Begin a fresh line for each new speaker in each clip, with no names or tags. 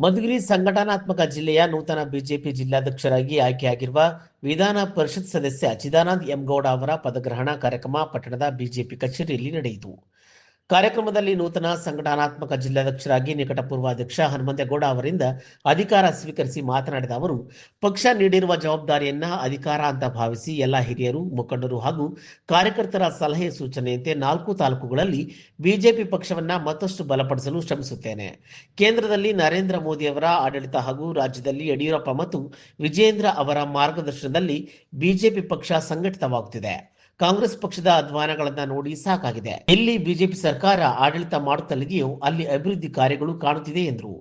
ಮಧುಗಿರಿ ಸಂಘಟನಾತ್ಮಕ ಜಿಲ್ಲೆಯ ನೂತನ ಬಿಜೆಪಿ ಜಿಲ್ಲಾಧ್ಯಕ್ಷರಾಗಿ ಆಯ್ಕೆಯಾಗಿರುವ ವಿಧಾನ ಪರಿಷತ್ ಸದಸ್ಯ ಚಿದಾನಂದ್ ಎಂಗೌಡ ಅವರ ಪದಗ್ರಹಣ ಕಾರ್ಯಕ್ರಮ ಪಟ್ಟಣದ ಬಿಜೆಪಿ ಕಚೇರಿಯಲ್ಲಿ ನಡೆಯಿತು. ಕಾರ್ಯಕ್ರಮದಲ್ಲಿ ನೂತನ ಸಂಘಟನಾತ್ಮಕ ಜಿಲ್ಲಾಧ್ಯಕ್ಷರಾಗಿ ನಿಕಟಪೂರ್ವ ಅಧ್ಯಕ್ಷ ಹನುಮಂತೇಗೌಡ ಅವರಿಂದ ಅಧಿಕಾರ ಸ್ವೀಕರಿಸಿ ಮಾತನಾಡಿದ ಅವರು, ಪಕ್ಷ ನೀಡಿರುವ ಜವಾಬ್ದಾರಿಯನ್ನ ಅಧಿಕಾರ ಅಂತ ಭಾವಿಸಿ ಎಲ್ಲ ಹಿರಿಯರು, ಮುಖಂಡರು ಹಾಗೂ ಕಾರ್ಯಕರ್ತರ ಸಲಹೆ ಸೂಚನೆಯಂತೆ ನಾಲ್ಕು ತಾಲೂಕುಗಳಲ್ಲಿ ಬಿಜೆಪಿ ಪಕ್ಷವನ್ನ ಮತ್ತಷ್ಟು ಬಲಪಡಿಸಲು ಶ್ರಮಿಸುತ್ತೇನೆ. ಕೇಂದ್ರದಲ್ಲಿ ನರೇಂದ್ರ ಮೋದಿ ಅವರ ಆಡಳಿತ ಹಾಗೂ ರಾಜ್ಯದಲ್ಲಿ ಯಡಿಯೂರಪ್ಪ ಮತ್ತು ವಿಜೇಂದ್ರ ಅವರ ಮಾರ್ಗದರ್ಶನದಲ್ಲಿ ಬಿಜೆಪಿ ಪಕ್ಷ ಸಂಘಟಿತವಾಗುತ್ತಿದೆ. ಕಾಂಗ್ರೆಸ್ ಪಕ್ಷದ ಅಧ್ವಾನಗಳನ್ನ ನೋಡಿ ಸಾಕಾಗಿದೆ. ಎಲ್ಲಿ ಬಿಜೆಪಿ ಸರ್ಕಾರ ಆಡಳಿತ ಮಾಡುತ್ತಲಿದೆಯೋ ಅಲ್ಲಿ ಅಭಿವೃದ್ಧಿ ಕಾರ್ಯಗಳು ಕಾಣುತ್ತಿದೆ ಎಂದರು.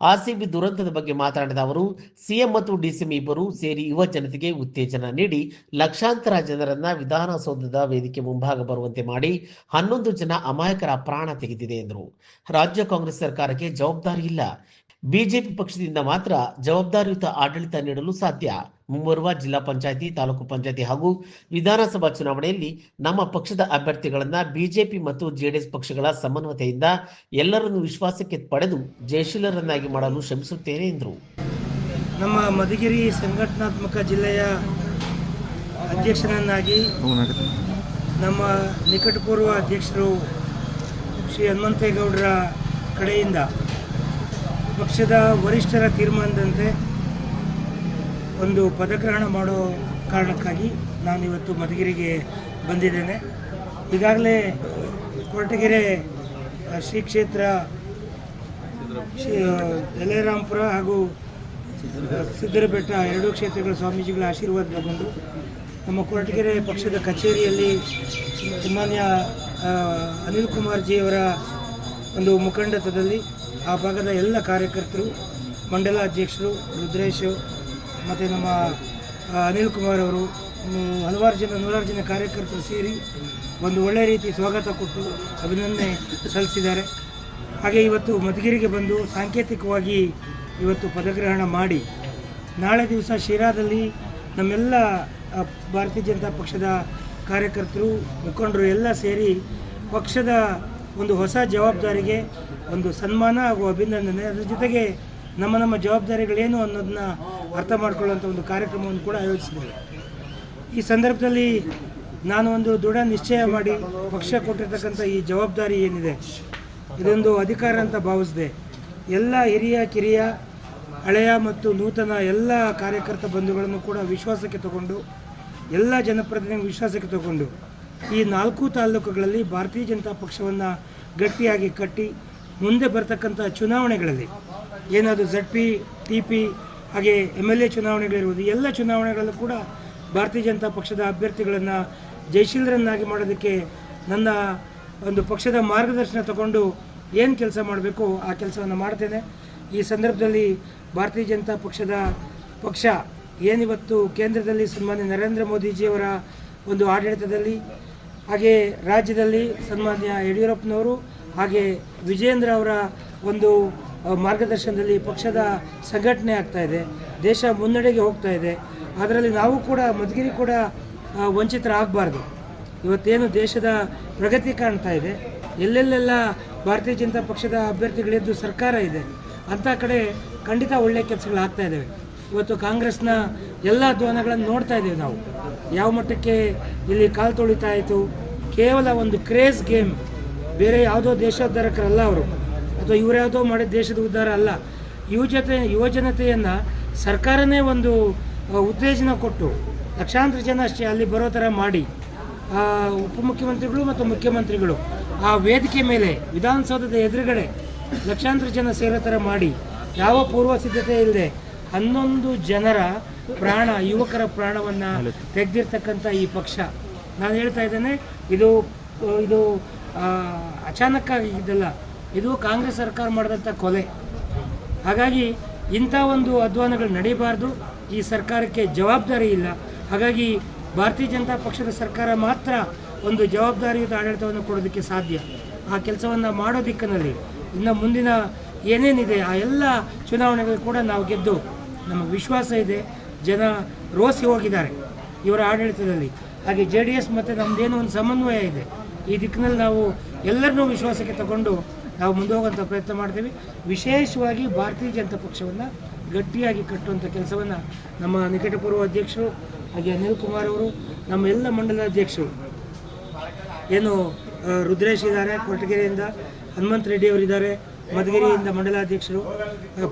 ಆರ್ಸಿಬಿ ದುರಂತದ ಬಗ್ಗೆ ಮಾತನಾಡಿದ ಅವರು, ಸಿಎಂ ಮತ್ತು ಡಿಸಿಎಂ ಇಬ್ಬರು ಸೇರಿ ಯುವ ಜನತೆಗೆ ಉತ್ತೇಜನ ನೀಡಿ ಲಕ್ಷಾಂತರ ಜನರನ್ನ ವಿಧಾನಸೌಧದ ವೇದಿಕೆ ಮುಂಭಾಗ ಬರುವಂತೆ ಮಾಡಿ ಹನ್ನೊಂದು ಜನ ಅಮಾಯಕರ ಪ್ರಾಣ ತೆಗೆದಿದೆ ಎಂದರು. ರಾಜ್ಯ ಕಾಂಗ್ರೆಸ್ ಸರ್ಕಾರಕ್ಕೆ ಜವಾಬ್ದಾರಿ ಇಲ್ಲ. ಬಿಜೆಪಿ ಪಕ್ಷದಿಂದ ಮಾತ್ರ ಜವಾಬ್ದಾರಿಯುತ ಆಡಳಿತ ನೀಡಲು ಸಾಧ್ಯ. ಮುಂಬರುವ ಜಿಲ್ಲಾ ಪಂಚಾಯಿತಿ, ತಾಲೂಕು ಪಂಚಾಯಿತಿ ಹಾಗೂ ವಿಧಾನಸಭಾ ಚುನಾವಣೆಯಲ್ಲಿ ನಮ್ಮ ಪಕ್ಷದ ಅಭ್ಯರ್ಥಿಗಳನ್ನ ಬಿಜೆಪಿ ಮತ್ತು ಜೆಡಿಎಸ್ ಪಕ್ಷಗಳ ಸಮನ್ವಯತೆಯಿಂದ ಎಲ್ಲರನ್ನು ವಿಶ್ವಾಸಕ್ಕೆ ಪಡೆದು ಜಯಶೀಲರನ್ನಾಗಿ ಮಾಡಲು ಶ್ರಮಿಸುತ್ತೇನೆ ಎಂದರು.
ನಮ್ಮ ಮಧುಗಿರಿ ಸಂಘಟನಾತ್ಮಕ ಜಿಲ್ಲೆಯ ಅಧ್ಯಕ್ಷರನ್ನಾಗಿ ನಮ್ಮ ನಿಕಟಪೂರ್ವ ಅಧ್ಯಕ್ಷರು ಶ್ರೀ ಹನುಮಂತೇಗೌಡರ ಕಡೆಯಿಂದ ಪಕ್ಷದ ವರಿಷ್ಠರ ತೀರ್ಮಾನದಂತೆ ಒಂದು ಪದಗ್ರಹಣ ಮಾಡೋ ಕಾರಣಕ್ಕಾಗಿ ನಾನು ಇವತ್ತು ಮಧುಗಿರಿಗೆ ಬಂದಿದ್ದೇನೆ. ಈಗಾಗಲೇ ಕೊರಟಗೆರೆ ಶ್ರೀ ಕ್ಷೇತ್ರ, ಶ್ರೀ ಯಲೆರಾಂಪುರ ಹಾಗೂ ಸಿದ್ದರಬೆಟ್ಟ ಎರಡೂ ಕ್ಷೇತ್ರಗಳ ಸ್ವಾಮೀಜಿಗಳ ಆಶೀರ್ವಾದ ತಗೊಂಡು ನಮ್ಮ ಕೊರಟಗೆರೆ ಪಕ್ಷದ ಕಚೇರಿಯಲ್ಲಿ ಸುಮಾನ್ಯ ಅನಿಲ್ ಕುಮಾರ್ ಜಿಯವರ ಒಂದು ಮುಖಂಡತ್ವದಲ್ಲಿ ಆ ಭಾಗದ ಎಲ್ಲ ಕಾರ್ಯಕರ್ತರು ಮಂಡಲ ಅಧ್ಯಕ್ಷರು ರುದ್ರೇಶು ಮತ್ತು ನಮ್ಮ ಅನಿಲ್ ಕುಮಾರ್ ಅವರು ಹಲವಾರು ಜನ, ನೂರಾರು ಜನ ಕಾರ್ಯಕರ್ತರು ಸೇರಿ ಒಂದು ಒಳ್ಳೆಯ ರೀತಿ ಸ್ವಾಗತ ಕೊಟ್ಟು ಅಭಿನಂದನೆ ಸಲ್ಲಿಸಿದ್ದಾರೆ. ಹಾಗೆ ಇವತ್ತು ಮಧುಗಿರಿಗೆ ಬಂದು ಸಾಂಕೇತಿಕವಾಗಿ ಇವತ್ತು ಪದಗ್ರಹಣ ಮಾಡಿ, ನಾಳೆ ದಿವಸ ಶಿರಾದಲ್ಲಿ ನಮ್ಮೆಲ್ಲ ಭಾರತೀಯ ಜನತಾ ಪಕ್ಷದ ಕಾರ್ಯಕರ್ತರು, ಮುಖಂಡರು ಎಲ್ಲ ಸೇರಿ ಪಕ್ಷದ ಒಂದು ಹೊಸ ಜವಾಬ್ದಾರಿಗೆ ಒಂದು ಸನ್ಮಾನ ಹಾಗೂ ಅಭಿನಂದನೆ. ಅದರ ಜೊತೆಗೆ ನಮ್ಮ ನಮ್ಮ ಜವಾಬ್ದಾರಿಗಳೇನು ಅನ್ನೋದನ್ನ ಅರ್ಥ ಮಾಡಿಕೊಳ್ಳುವಂಥ ಒಂದು ಕಾರ್ಯಕ್ರಮವನ್ನು ಕೂಡ ಆಯೋಜಿಸಿದ್ದೇವೆ ಈ ಸಂದರ್ಭದಲ್ಲಿ ನಾನು ಒಂದು ದೃಢ ನಿಶ್ಚಯ ಮಾಡಿ ಪಕ್ಷ ಕೊಟ್ಟಿರ್ತಕ್ಕಂಥ ಈ ಜವಾಬ್ದಾರಿ ಏನಿದೆ, ಇದೊಂದು ಅಧಿಕಾರ ಅಂತ ಭಾವಿಸಿದೆ. ಎಲ್ಲ ಹಿರಿಯ, ಕಿರಿಯ, ಹಳೆಯ ಮತ್ತು ನೂತನ ಎಲ್ಲ ಕಾರ್ಯಕರ್ತ ಬಂಧುಗಳನ್ನು ಕೂಡ ವಿಶ್ವಾಸಕ್ಕೆ ತಗೊಂಡು, ಎಲ್ಲ ಜನಪ್ರತಿನಿಧಿ ವಿಶ್ವಾಸಕ್ಕೆ ತಗೊಂಡು, ಈ ನಾಲ್ಕು ತಾಲೂಕುಗಳಲ್ಲಿ ಭಾರತೀಯ ಜನತಾ ಪಕ್ಷವನ್ನು ಗಟ್ಟಿಯಾಗಿ ಕಟ್ಟಿ, ಮುಂದೆ ಬರ್ತಕ್ಕಂಥ ಚುನಾವಣೆಗಳಲ್ಲಿ, ಏನಾದರೂ ಝಡ್ ಪಿ ಟಿ ಪಿ ಹಾಗೆ ಎಂ ಎಲ್ ಎ ಚುನಾವಣೆಗಳಿರ್ಬೋದು ಎಲ್ಲ ಚುನಾವಣೆಗಳಲ್ಲೂ ಕೂಡ ಭಾರತೀಯ ಜನತಾ ಪಕ್ಷದ ಅಭ್ಯರ್ಥಿಗಳನ್ನು ಜಯಶೀಲರನ್ನಾಗಿ ಮಾಡೋದಕ್ಕೆ ನನ್ನ ಒಂದು ಪಕ್ಷದ ಮಾರ್ಗದರ್ಶನ ತಗೊಂಡು ಏನು ಕೆಲಸ ಮಾಡಬೇಕು ಆ ಕೆಲಸವನ್ನು ಮಾಡ್ತೇನೆ. ಈ ಸಂದರ್ಭದಲ್ಲಿ ಭಾರತೀಯ ಜನತಾ ಪಕ್ಷದ ಪಕ್ಷ ಏನಿವತ್ತು ಕೇಂದ್ರದಲ್ಲಿ ಸನ್ಮಾನ್ಯ ನರೇಂದ್ರ ಮೋದಿಜಿಯವರ ಒಂದು ಆಡಳಿತದಲ್ಲಿ, ಹಾಗೆ ರಾಜ್ಯದಲ್ಲಿ ಸನ್ಮಾನ್ಯ ಯಡಿಯೂರಪ್ಪನವರು, ಹಾಗೆ ವಿಜೇಂದ್ರ ಅವರ ಒಂದು ಮಾರ್ಗದರ್ಶನದಲ್ಲಿ ಪಕ್ಷದ ಸಂಘಟನೆ ಆಗ್ತಾ ಇದೆ. ದೇಶ ಮುನ್ನಡೆಗೆ ಹೋಗ್ತಾ ಇದೆ. ಅದರಲ್ಲಿ ನಾವು ಕೂಡ, ಮಧುಗಿರಿ ಕೂಡ ವಂಚಿತರ ವಂಚಿತರಾಗಬಾರ್ದು. ಇವತ್ತೇನು ದೇಶದ ಪ್ರಗತಿ ಕಾಣ್ತಾ ಇದೆ. ಎಲ್ಲೆಲ್ಲೆಲ್ಲ ಭಾರತೀಯ ಜನತಾ ಪಕ್ಷದ ಅಭ್ಯರ್ಥಿಗಳಿದ್ದು ಸರ್ಕಾರ ಇದೆ. ಅಂಥ ಕಡೆ ಖಂಡಿತ ಒಳ್ಳೆಯ ಕೆಲಸಗಳು ಆಗ್ತಾ ಇದ್ದಾವೆ ಇವತ್ತು ಕಾಂಗ್ರೆಸ್ನ ಎಲ್ಲ ಧ್ವನಗಳನ್ನು ನೋಡ್ತಾ ಇದ್ದೀವಿ ನಾವು. ಯಾವ ಮಟ್ಟಕ್ಕೆ ಇಲ್ಲಿ ಕಾಲು ತೊಳಿತಾ ಇತ್ತು ಕೇವಲ ಒಂದು ಕ್ರೇಜ್ ಗೇಮ್. ಬೇರೆ ಯಾವುದೋ ದೇಶೋದ್ಧಾರಕರಲ್ಲ ಅವರು. ಅಥವಾ ಇವ್ರು ಯಾವುದೋ ಮಾಡಿದ ದೇಶದ ಉದ್ಧಾರ ಅಲ್ಲ. ಯುವಜತೆ ಯುವ ಜನತೆಯನ್ನು ಸರ್ಕಾರನೇ ಒಂದು ಉತ್ತೇಜನ ಕೊಟ್ಟು ಲಕ್ಷಾಂತರ ಜನ ಅಷ್ಟೇ ಅಲ್ಲಿ ಬರೋ ಥರ ಮಾಡಿ ಉಪಮುಖ್ಯಮಂತ್ರಿಗಳು ಮತ್ತು ಮುಖ್ಯಮಂತ್ರಿಗಳು ಆ ವೇದಿಕೆ ಮೇಲೆ, ವಿಧಾನಸೌಧದ ಎದುರುಗಡೆ ಲಕ್ಷಾಂತರ ಜನ ಸೇರೋ ಥರ ಮಾಡಿ, ಯಾವ ಪೂರ್ವ ಸಿದ್ಧತೆ ಇಲ್ಲದೆ ಹನ್ನೊಂದು ಜನರ ಪ್ರಾಣ, ಯುವಕರ ಪ್ರಾಣವನ್ನು ತೆಗೆದಿರ್ತಕ್ಕಂಥ ಈ ಪಕ್ಷ. ನಾನು ಹೇಳ್ತಾ ಇದ್ದೇನೆ, ಇದು ಇದು ಅಚಾನಕ್ಕಾಗಿ ಇದಲ್ಲ. ಇದು ಕಾಂಗ್ರೆಸ್ ಸರ್ಕಾರ ಮಾಡಿದಂಥ ಕೊಲೆ. ಹಾಗಾಗಿ ಇಂಥ ಒಂದು ಅಧ್ವಾನಗಳು ನಡೀಬಾರ್ದು. ಈ ಸರ್ಕಾರಕ್ಕೆ ಜವಾಬ್ದಾರಿ ಇಲ್ಲ. ಹಾಗಾಗಿ ಭಾರತೀಯ ಜನತಾ ಪಕ್ಷದ ಸರ್ಕಾರ ಮಾತ್ರ ಒಂದು ಜವಾಬ್ದಾರಿಯುತ ಆಡಳಿತವನ್ನು ಕೊಡೋದಕ್ಕೆ ಸಾಧ್ಯ. ಆ ಕೆಲಸವನ್ನು ಮಾಡೋ ದಿಕ್ಕಿನಲ್ಲಿ ಇನ್ನು ಮುಂದಿನ ಏನೇನಿದೆ ಆ ಎಲ್ಲ ಚುನಾವಣೆಗಳು ಕೂಡ ನಾವು ಗೆದ್ದು ನಮಗೆ ವಿಶ್ವಾಸ ಇದೆ. ಜನ ರೋಸಿ ಹೋಗಿದ್ದಾರೆ ಇವರ ಆಡಳಿತದಲ್ಲಿ. ಹಾಗೆ ಜೆ ಡಿ ಎಸ್ ಮತ್ತು ನಮ್ಮದೇನೋ ಒಂದು ಸಮನ್ವಯ ಇದೆ. ಈ ದಿಕ್ಕಿನಲ್ಲಿ ನಾವು ಎಲ್ಲರನ್ನೂ ವಿಶ್ವಾಸಕ್ಕೆ ತಗೊಂಡು ನಾವು ಮುಂದೆ ಹೋಗುವಂಥ ಪ್ರಯತ್ನ ಮಾಡ್ತೀವಿ. ವಿಶೇಷವಾಗಿ ಭಾರತೀಯ ಜನತಾ ಪಕ್ಷವನ್ನು ಗಟ್ಟಿಯಾಗಿ ಕಟ್ಟುವಂಥ ಕೆಲಸವನ್ನು ನಮ್ಮ ನಿಕಟಪೂರ್ವ ಅಧ್ಯಕ್ಷರು ಹಾಗೆ ಅನಿಲ್ ಕುಮಾರ್ ಅವರು ನಮ್ಮ ಎಲ್ಲ ಮಂಡಲ ಅಧ್ಯಕ್ಷರು ಏನು ರುದ್ರೇಶ್ ಇದ್ದಾರೆ ಕೊರಟಗೆರೆಯಿಂದ ಹನುಮಂತ ರೆಡ್ಡಿ ಅವರಿದ್ದಾರೆ ಮಧುಗಿರಿಯಿಂದ ಮಂಡಲಾಧ್ಯಕ್ಷರು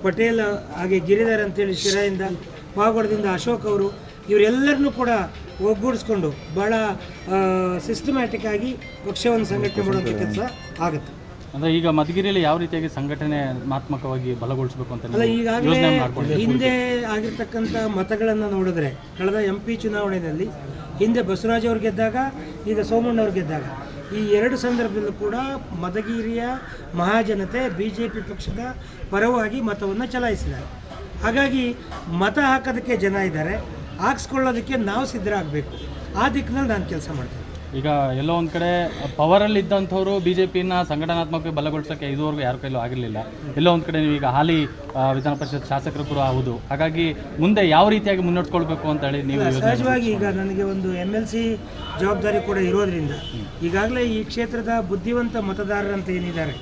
ಪಟೇಲ್ ಹಾಗೆ ಗಿರಿಧರ್ ಅಂತೇಳಿ ಶಿರಾಯಿಂದ ಪಾವಗಡದಿಂದ ಅಶೋಕ್ ಅವರು ಇವರೆಲ್ಲರನ್ನೂ ಕೂಡ ಒಗ್ಗೂಡಿಸ್ಕೊಂಡು ಭಾಳ ಸಿಸ್ಟಮ್ಯಾಟಿಕ್ ಆಗಿ ಪಕ್ಷವನ್ನು ಸಂಘಟನೆ ಮಾಡುವಂಥ ಕೆಲಸ ಆಗುತ್ತೆ.
ಅಂದ್ರೆ ಈಗ ಮಧುಗಿರಿಯಲ್ಲಿ ಯಾವ ರೀತಿಯಾಗಿ ಸಂಘಟನೆ ಮಾತ್ಮಕವಾಗಿ ಬಲಗೊಳಿಸಬೇಕು ಅಂತ
ಅಲ್ಲ ಈಗಾಗಲೇ ಹಿಂದೆ ಆಗಿರ್ತಕ್ಕಂಥ ಮತಗಳನ್ನು ನೋಡಿದ್ರೆ ಕಳೆದ ಎಂ ಪಿ ಚುನಾವಣೆಯಲ್ಲಿ ಹಿಂದೆ ಬಸವರಾಜ್ ಅವ್ರು ಗೆದ್ದಾಗ ಈಗ ಸೋಮಣ್ಣವ್ರು ಗೆದ್ದಾಗ ಈ ಎರಡು ಸಂದರ್ಭದಲ್ಲೂ ಕೂಡ ಮಧುಗಿರಿಯ ಮಹಾಜನತೆ ಬಿ ಜೆ ಪಿ ಪಕ್ಷದ ಪರವಾಗಿ ಮತವನ್ನು ಚಲಾಯಿಸಿದ್ದಾರೆ. ಹಾಗಾಗಿ ಮತ ಹಾಕೋದಕ್ಕೆ ಜನ ಇದ್ದಾರೆ ಹಾಕ್ಸ್ಕೊಳ್ಳೋದಕ್ಕೆ ನಾವು ಸಿದ್ಧರಾಗಬೇಕು. ಆ ದಿಕ್ಕಿನಲ್ಲಿ ನಾನು ಕೆಲಸ ಮಾಡ್ತೀನಿ.
ಈಗ ಎಲ್ಲೋ ಒಂದು ಕಡೆ ಪವರಲ್ಲಿ ಇದ್ದಂಥವ್ರು ಬಿಜೆಪಿನ ಸಂಘಟನಾತ್ಮಕ ಬಲಗೊಳಿಸೋಕೆ ಇದುವರೆಗೂ ಯಾರ ಕೈಲೂ ಆಗಿರಲಿಲ್ಲ. ಎಲ್ಲೋ ಒಂದು ಕಡೆ ನೀವು ಈಗ ಹಾಲಿ ವಿಧಾನ ಪರಿಷತ್ ಶಾಸಕರು ಕೂಡ ಹೌದು. ಹಾಗಾಗಿ ಮುಂದೆ ಯಾವ ರೀತಿಯಾಗಿ ಮುನ್ನಡೆಸ್ಕೊಳ್ಬೇಕು ಅಂತ ಹೇಳಿ ನೀವು
ಸಹಜವಾಗಿ ಈಗ ನನಗೆ ಒಂದು ಎಂ ಎಲ್ ಸಿ ಜವಾಬ್ದಾರಿ ಕೂಡ ಇರೋದ್ರಿಂದ ಈಗಾಗಲೇ ಈ ಕ್ಷೇತ್ರದ ಬುದ್ಧಿವಂತ ಮತದಾರರಂತ ಏನಿದ್ದಾರೆ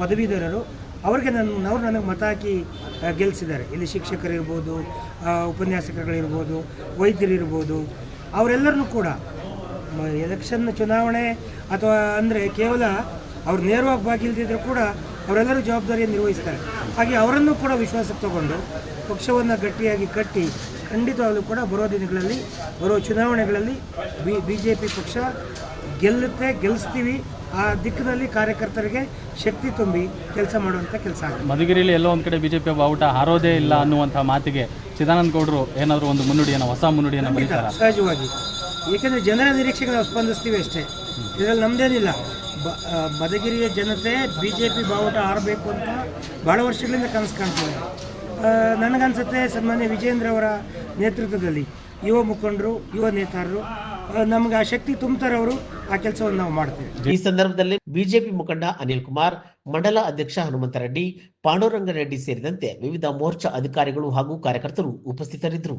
ಪದವೀಧರರು ಅವ್ರಿಗೆ ನನ್ನ ಅವ್ರು ನನಗೆ ಮತ ಹಾಕಿ ಗೆಲ್ಲಿಸಿದ್ದಾರೆ ಇಲ್ಲಿ ಶಿಕ್ಷಕರಿರ್ಬೋದು ಉಪನ್ಯಾಸಕರುಗಳಿರ್ಬೋದು ವೈದ್ಯರಿರ್ಬೋದು ಅವರೆಲ್ಲರನ್ನೂ ಕೂಡ ಎಲೆಕ್ಷನ್ ಚುನಾವಣೆ ಅಥವಾ ಅಂದರೆ ಕೇವಲ ಅವ್ರು ನೇರವಾಗಿ ಬಾಗಿಲ್ದಿದ್ರು ಕೂಡ ಅವರೆಲ್ಲರೂ ಜವಾಬ್ದಾರಿಯನ್ನು ನಿರ್ವಹಿಸ್ತಾರೆ. ಹಾಗೆ ಅವರನ್ನು ಕೂಡ ವಿಶ್ವಾಸಕ್ಕೆ ತಗೊಂಡು ಪಕ್ಷವನ್ನು ಗಟ್ಟಿಯಾಗಿ ಕಟ್ಟಿ ಖಂಡಿತವಾಗಲೂ ಕೂಡ ಬರೋ ದಿನಗಳಲ್ಲಿ ಬರೋ ಚುನಾವಣೆಗಳಲ್ಲಿ ಬಿ ಬಿ ಜೆ ಪಿ ಪಕ್ಷ ಗೆಲ್ಲುತ್ತೆ ಗೆಲ್ಲಿಸ್ತೀವಿ ಆ ದಿಕ್ಕಿನಲ್ಲಿ ಕಾರ್ಯಕರ್ತರಿಗೆ ಶಕ್ತಿ ತುಂಬಿ ಕೆಲಸ ಮಾಡುವಂಥ ಕೆಲಸ ಆಗುತ್ತೆ.
ಮಧುಗಿರಿಯಲ್ಲಿ ಎಲ್ಲೋ ಒಂದು ಕಡೆ ಬಿಜೆಪಿ ಬಾವುಟ ಹಾರೋದೇ ಇಲ್ಲ ಅನ್ನುವಂಥ ಮಾತಿಗೆ ಚಿದಾನಂದ ಗೌಡರು ಏನಾದರೂ ಒಂದು ಮುನ್ನುಡಿಯನ್ನು ಹೊಸ ಮುನ್ನುಡಿಯನ್ನು ಬರೀತಾರ?
ಸಹಜವಾಗಿ. ಏಕೆಂದರೆ ಜನರ ನಿರೀಕ್ಷೆಗೆ ನಾವು ಸ್ಪಂದಿಸ್ತೀವಿ ಅಷ್ಟೇ. ಇದರಲ್ಲಿ ನಮ್ಮದೇನಿಲ್ಲ ಬ ಜನತೆ ಬಿ ಜೆ ಪಿ ಬಾವುಟ ಆರಬೇಕು ಅಂತ ಭಾಳ ವರ್ಷಗಳಿಂದ ಕನಸು ಕಾಣ್ತಾರೆ ನನಗನ್ಸುತ್ತೆ ಸನ್ಮಾನ್ಯ ವಿಜೇಂದ್ರ ಅವರ ನೇತೃತ್ವದಲ್ಲಿ ಯುವ ಮುಖಂಡರು, ಯುವ ನೇತಾರರು ನಮ್ಗೆ ಆ ಶಕ್ತಿ ತುಂಬ್ತಾರೆ ಅವರು ಆ ಕೆಲಸವನ್ನು ನಾವು ಮಾಡ್ತೇವೆ.
ಈ ಸಂದರ್ಭದಲ್ಲಿ ಬಿಜೆಪಿ ಮುಖಂಡ ಅನಿಲ್ ಕುಮಾರ್, ಮಂಡಲ ಅಧ್ಯಕ್ಷ ಹನುಮಂತ ರೆಡ್ಡಿ ಪಾಂಡುರಂಗ ರೆಡ್ಡಿ ಸೇರಿದಂತೆ ವಿವಿಧ ಮೋರ್ಚಾ ಅಧಿಕಾರಿಗಳು ಹಾಗೂ ಕಾರ್ಯಕರ್ತರು ಉಪಸ್ಥಿತರಿದ್ದರು.